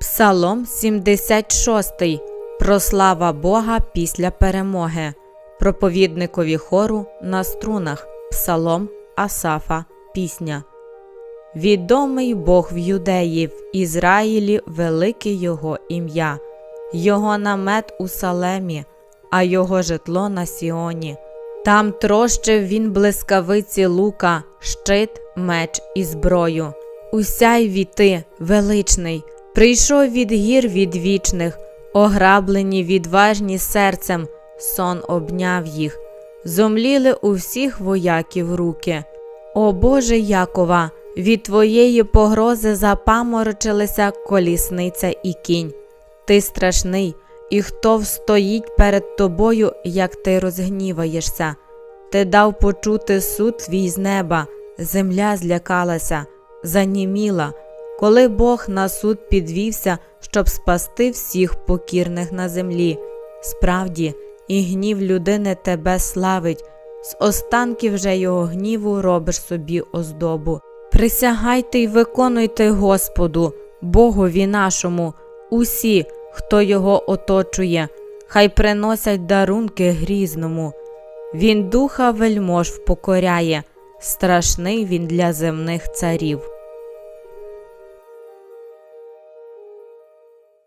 Псалом 76. Прослава Бога після перемоги. Проповідникові хору на струнах. Псалом Асафа. Пісня. Відомий Бог в юдеї, в Ізраїлі велике його ім'я, його намет у Салемі, а його житло на Сіоні. Там трощив він блискавиці лука, щит, меч і зброю. Усяй віти, величний, прийшов від гір відвічних, ограблені відважні серцем, сон обняв їх, зомліли у всіх вояків руки. О Боже Якова, від твоєї погрози запаморочилися колісниця і кінь. Ти страшний, і хто встоїть перед тобою, як ти розгніваєшся. Ти дав почути суд твій з неба, земля злякалася, заніміла, коли Бог на суд підвівся, щоб спасти всіх покірних на землі. Справді, і гнів людини тебе славить, з останків же його гніву робиш собі оздобу. Присягайте й виконуйте Господу, Богові нашому, усі, хто його оточує, хай приносять дарунки грізному. Він духа вельмож впокоряє, страшний він для земних царів.